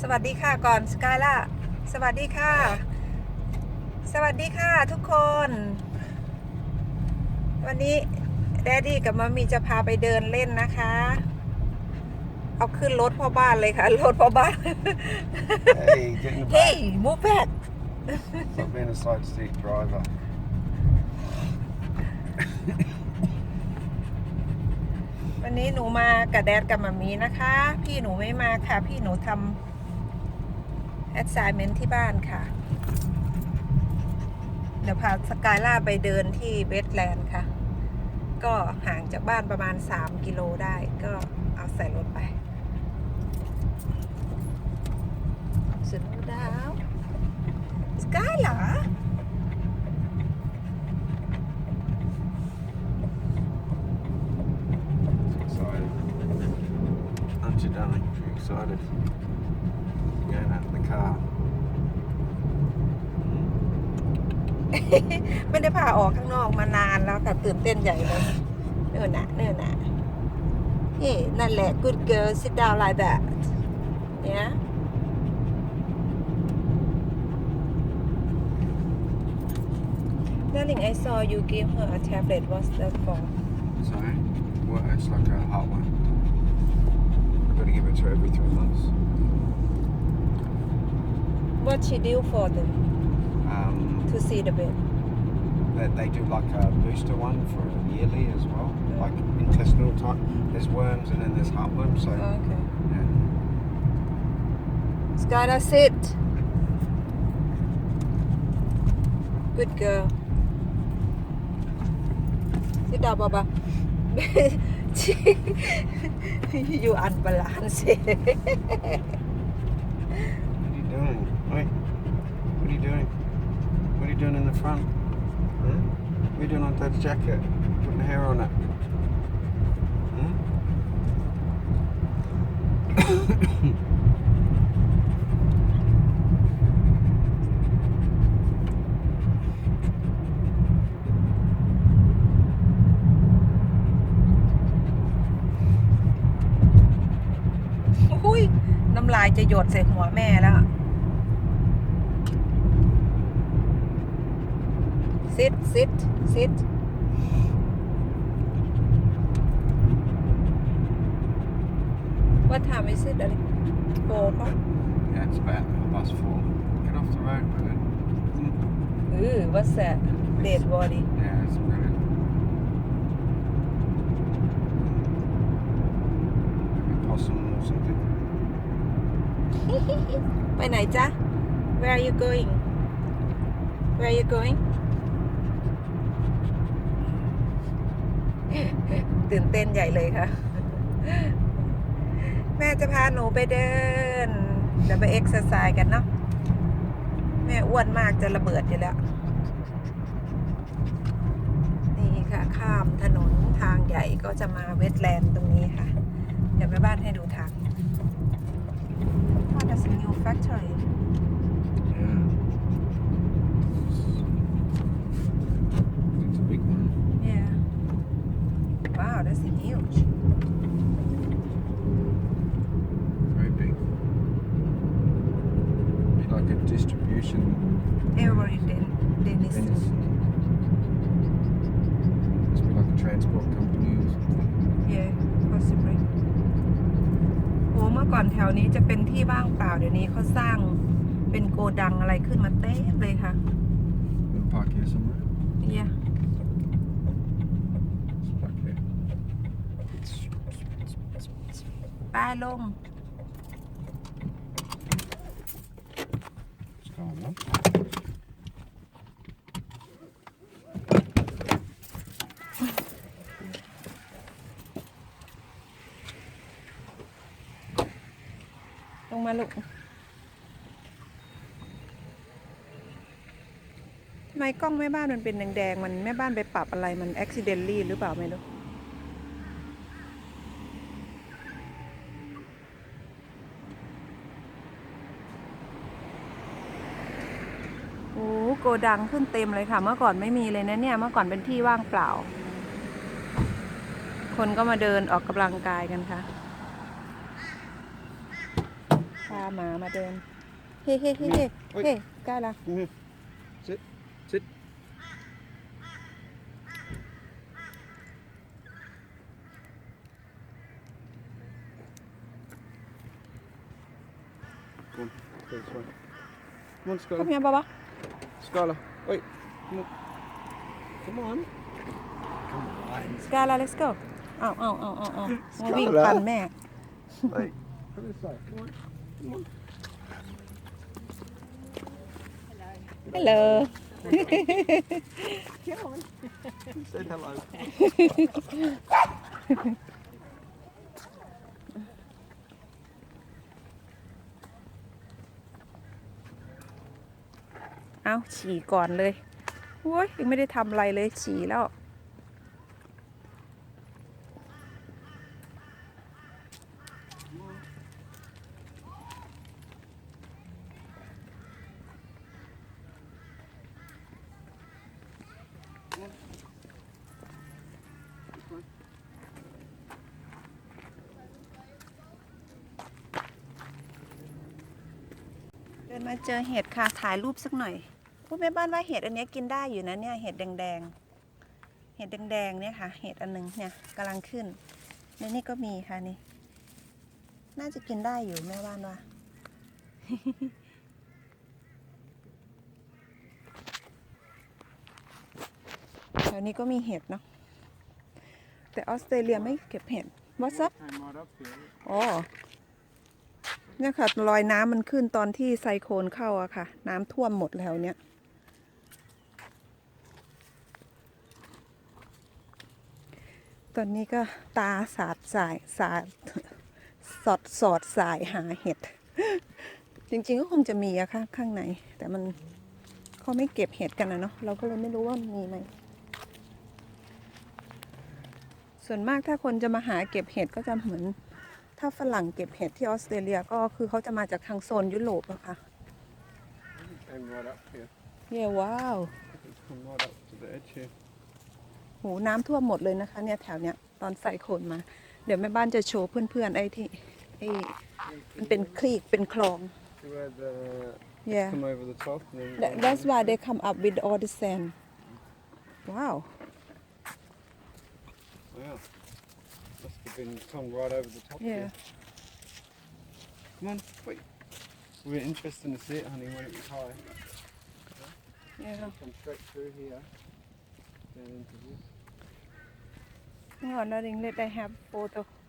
สวัสดีค่ะก่อนสกายล่าสวัสดีค่ะ สวัสดีค่ะทุกคน วันนี้แดดดี้กับมัมมี่จะพาไปเดินเล่นนะคะ เอาขึ้นรถพ่อบ้านเลยค่ะ รถพ่อบ้าน Hey, get in the back. เฮ้ยมูฟแบก Stop being a side seat driver. วันนี้หนูมากับแดดกับมัมมี่นะคะ พี่หนูไม่มาค่ะ พี่หนูทำ แอดไซเมนที่บ้านค่ะ เดี๋ยวพาสกายล่าไปเดินที่เวสแลนด์ค่ะ ก็ห่างจากบ้านประมาณ 3 กิโลได้ก็เอาใส่รถไปสุดดาวสกายเหรอ Excited. Aren't you, darling? You excited? Going out in the car. ไม่ได้พาออกข้างนอกมานานแล้วค่ะตื่นเต้นใหญ่เลยเนื่อน่ะเนื่อน่ะนี่นั่นแหละ good girl sit down like that yeah Darling I saw you give her a tablet what's that for Sorry? Well, it's like a hot one. I've got to give it to her every three months. what she do for them Um, to see the bed they, they do like a booster one for yearly as well. Like intestinal type. There's worms and then there's heartworms. So, oh, okay yeah. Skylar sit good girl sit down Baba you unbalanced front? Huh? What are you doing on Dad's jacket? Putting hair on it. Huh? อุ้ยน้ำลายจะหยดใส่หัวแม่แล้ว Sit, sit, sit. What time is it, darling? Four o'clock? Yeah, it's about half past four. Get off the road, man. Ooh, what's that? It's, Dead body. Yeah, it's brilliant. Maybe possum or something. Where are you going? Where are you going? ตื่นเต้นใหญ่เลยค่ะ แม่จะพาหนูไปเดินเดี๋ยวไปเอ็กซ์ไซส์กันเนาะแม่อ้วนมากจะระเบิดอยู่แล้ว นี่ค่ะ ข้ามถนนทางใหญ่ก็จะมาเวสแลนด์ตรงนี้ค่ะ เดี๋ยวแม่บ้านให้ดูทาง What is a new factory Yeah. It's a big one. Yeah. Wow, that's huge. Very big. Be like a distribution Every den Dennis. Venice. Must be like a transport company or something. Yeah, possibly. โอ้เมื่อก่อนแถวนี้จะเป็นที่ว่างเปล่าเดี๋ยวนี้เขาสร้างเป็นโกดังอะไรขึ้นมาเต็มเลยค่ะ We'll park here somewhere. Yeah. Just park here. ป้ายลง ลงมาลูกทำไมกล้องแม่บ้านมันเป็นแดงๆ มันแม่บ้านไปปรับอะไรมัน accidentally หรือเปล่าไม่รู้ โอ้โกดังขึ้นเต็มเลยค่ะ เมื่อก่อนไม่มีเลยนะเนี่ย เมื่อก่อนเป็นที่ว่างเปล่า คนก็มาเดินออกกำลังกายกันค่ะค่ะาหมามาเดิน เฮ้เฮ้เฮ้เฮ้เฮ้ยเฮ้กาละ Come here. Sit. Sit. Come on, go this way. Come on, ก็ Skylar. เพียงปะวะ Skylar, wait. Come on. Come on. Come on. กาละ let's go เอาเอาเอาเอาเอามาวิ่ง Skylar ปั่นแม่ Wait. Come this way. Come on. Come on. ฮัลโหล Say hello. เอาฉี่ก่อนเลยโอ้ยยังไม่ได้ทำอะไรเลยฉี่แล้วเดินมาเจอเห็ดค่ะ ถ่ายรูปสักหน่อย พูดแม่บ้านว่าเห็ดอันนี้กินได้อยู่นะเนี่ยเห็ดแดงๆ เห็ดแดงๆเนี่ยค่ะ เห็ดอันหนึงเนี่ยกำลังขึ้นในนี่ก็มีค่ะนี่ น่าจะกินได้อยู่แม่บ้านว่าแถวนี้ก็มีเห็ดเนาะแต่ออสเตรเลียไม่เก็บเห็ด What's up Came right up here. อ๋อเนี่ยค่ะรอยน้ำมันขึ้นตอนที่ไซโคลนเข้าอะค่ะ น้ำท่วมหมดแล้วเนี่ย ตอนนี้ก็ตาสาดสายสาดสอดสอดสายหาเห็ด จริงๆก็คงจะมีอะค่ะข้างใน แต่มันเขาไม่เก็บเห็ดกันนะเนาะเราก็เลยไม่รู้ว่ามีไหมส่วนมากถ้าคนจะมาหาเก็บเห็ดก็จะเหมือน ถ้าฝรั่งเก็บเห็ดที่ออสเตรเลียก็คือเขาจะมาจากทางโซนยุโรปอะค่ะ Came right up here. เย้ว้าว It's come right up to the edge here. โหน้ำท่วมหมดเลยนะคะ เนี่ยแถวเนี้ยตอนใส่โคลนมา เดี๋ยวแม่บ้านจะโชว์เพื่อนๆไอ้ที่ไอ้มันเป็นคลีกเป็นคลอง See where the yeah come over the top and then That, that's why they come up with all the sand wow Wow. Must have been come right over the top yeah here. Come on, wait. We're interested to see it, honey, when it was high. yeah Come straight through here. Down into this. งอนอริงเลยได้แฮปโฟโต้